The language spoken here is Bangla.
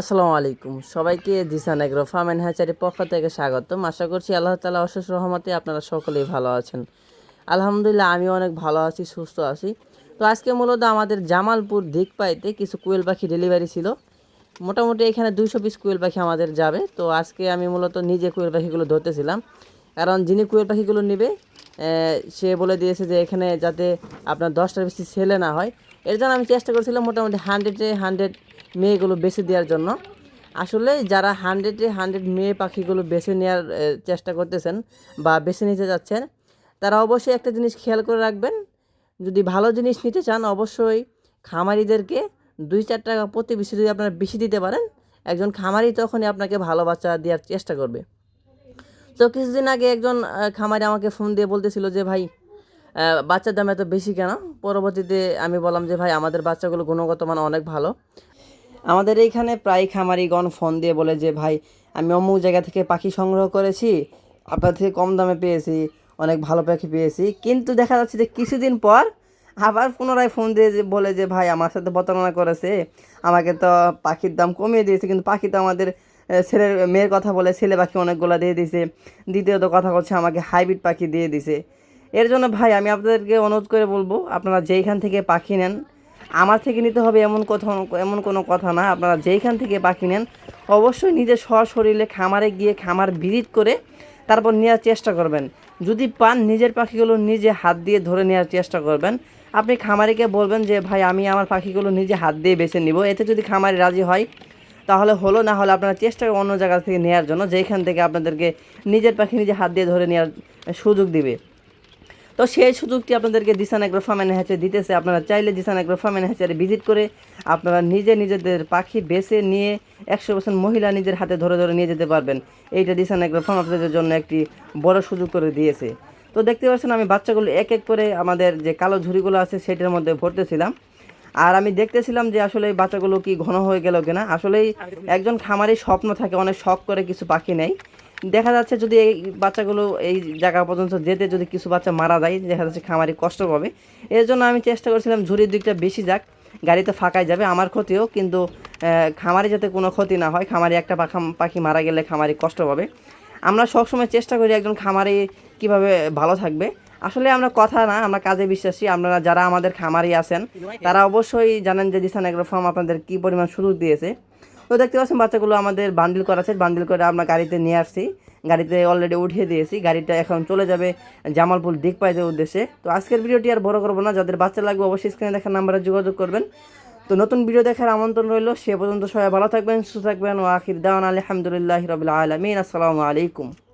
আসসালামু আলাইকুম। সবাইকে জিসান এগ্রো ফার্ম অ্যান্ড হ্যাচারির পক্ষ থেকে স্বাগতম। আশা করছি আল্লাহ তালা অশেষ রহমতে আপনারা সকলেই ভালো আছেন। আলহামদুলিল্লাহ আমি অনেক ভালো আছি, সুস্থ আছি। তো আজকে মূলত আমাদের জামালপুর দিক পাইতে কিছু কোয়েল পাখি ডেলিভারি ছিল। মোটামুটি এখানে দুইশো পিস কোয়েল পাখি আমাদের যাবে। তো আজকে আমি মূলত নিজে কোয়েল পাখিগুলো ধরতেছিলাম। কারণ যিনি কোয়েল পাখিগুলো নেবে সে বলে দিয়েছে যে এখানে যাতে আপনার দশটার বেশি ছেলে না হয় এর জন্য আমি চেষ্টা করছিলাম মোটামুটি হান্ড্রেডে হান্ড্রেড মেয়েগুলো বেছে দেওয়ার জন্য। আসলে যারা হান্ড্রেডে হান্ড্রেড মেয়ে পাখিগুলো বেছে নেওয়ার চেষ্টা করতেছেন বা বেছে নিতে যাচ্ছেন তারা অবশ্যই একটা জিনিস খেয়াল করে রাখবেন। যদি ভালো জিনিস নিতে চান, অবশ্যই খামারিদেরকে দুই চার টাকা প্রতি বেশি যদি আপনারা বেশি দিতে পারেন, একজন খামারি তখনই আপনাকে ভালো বাচ্চা দেওয়ার চেষ্টা করবে। তো কিছুদিন আগে একজন খামারি আমাকে ফোন দিয়ে বলতেছিল যে, ভাই বাচ্চার দাম এত বেশি কেন? পরবর্তীতে আমি বললাম যে, ভাই, আমাদের বাচ্চাগুলো গুণগত মান অনেক ভালো। আমাদের এইখানে প্রায় খামারিগণ ফোন দিয়ে বলে যে, ভাই, আমি অমুক জায়গা থেকে পাখি সংগ্রহ করেছি, আপনার থেকে কম দামে পেয়েছি, অনেক ভালো পাখি পেয়েছি। কিন্তু দেখা যাচ্ছে যে, কিছুদিন পর আবার পুনরায় ফোন দিয়ে বলে যে, ভাই, আমার সাথে প্রতারণা করেছে, আমাকে তো পাখির দাম কমিয়ে দিয়েছে, কিন্তু পাখি তো আমাদের ছেলের, মেয়ের কথা বলে ছেলে পাখি অনেকগুলো দিয়ে দিছে দ্বিতীয়ত কথা হচ্ছে, আমাকে হাইব্রিড পাখি দিয়ে দিছে এর জন্য ভাই, আমি আপনাদেরকে অনুরোধ করে বলব, আপনারা যেইখান থেকে পাখি নেন, আমার থেকে নিতে হবে এমন কথা এমন কোনো কথা না, আপনারা যেইখান থেকে পাখি নেন, অবশ্যই নিজের সশরীরে খামারে গিয়ে খামার ভিজিট করে তারপর নেওয়ার চেষ্টা করবেন। যদি পান, নিজের পাখিগুলো নিজে হাত দিয়ে ধরে নেওয়ার চেষ্টা করবেন। আপনি খামারিকে বলবেন যে, ভাই, আমি আমার পাখিগুলো নিজে হাত দিয়ে বেছে নিব। এতে যদি খামারি রাজি হয়, তাহলে হলো, না হলে আপনারা চেষ্টা অন্য জায়গা থেকে নেওয়ার জন্য যেখান থেকে আপনাদেরকে নিজের পাখি নিজে হাত দিয়ে ধরে নেওয়ার সুযোগ দিবে। তো সেই সুযোগটি আপনাদেরকে Zisan agro farm and hatchery দিতেছে। আপনারা চাইলে Zisan agro farm and hatchery visit করে আপনারা নিজে নিজেদের পাখি বেছে নিয়ে একশো পার্সেন্ট মহিলা নিজের হাতে ধরে ধরে নিয়ে যেতে পারবেন। এইটা দিসান এগ্রো ফার্ম আপনাদের জন্য একটি বড় সুযোগ করে দিয়েছে। তো দেখতে পাচ্ছেন আমি বাচ্চাগুলো এক এক করে আমাদের যে কালো ঝুড়িগুলো আছে সেটার মধ্যে ভরতেছিলাম। আর আমি দেখতেছিলাম যে আসলে বাচ্চাগুলো কি ঘন হয়ে গেল কিনা। আসলেই একজন খামারি স্বপ্ন থাকে অনেক শখ করে কিছু পাখি নেই দেখা যাচ্ছে যদি এই বাচ্চাগুলো এই জায়গা পর্যন্ত যেতে যদি কিছু বাচ্চা মারা যায়, দেখা যাচ্ছে খামারি কষ্ট পাবে। এর জন্য আমি চেষ্টা করছিলাম ঝুড়ির দিকটা বেশি যাক, গাড়িতে ফাঁকায় যাবে, আমার ক্ষতিও, কিন্তু খামারি যাতে কোনো ক্ষতি না হয়, খামারি একটা পাখা, পাখি মারা গেলে খামারি কষ্ট পাবে। আমরা সবসময় চেষ্টা করি একজন খামারি কীভাবে ভালো থাকবে। আসলে আমরা কথা না, আমরা কাজে বিশ্বাসী, আপনারা যারা আমাদের খামারি আছেন, তারা অবশ্যই জানেন যে দিসান এগ্রো ফার্ম আপনাদের কী পরিমাণ সুযোগ দিয়েছে। তো দেখতে পাচ্ছেন বাচ্চাগুলো আমাদের বান্ডিল করা আছে। বান্ডিল করে আমরা গাড়িতে নিয়ে আসছি। গাড়িতে অলরেডি উঠিয়ে দিয়েছি। গাড়িটা এখন চলে যাবে জামালপুর দিক পাইতে উদ্দেশ্যে। তো আজকের ভিডিওটি আর বড় করব না। যাদের বাচ্চা লাগবে অবশ্যই স্ক্রিনে দেখার নাম্বারে যোগাযোগ করবেন। তো নতুন ভিডিও দেখার আমন্ত্রণ রইল। সে পর্যন্ত সবাই ভালো থাকবেন, সুস্থ থাকবেন। ও আখির দাওয়ান আলহামদুলিল্লাহ রবিল আলমিন। আসসালামু আলাইকুম।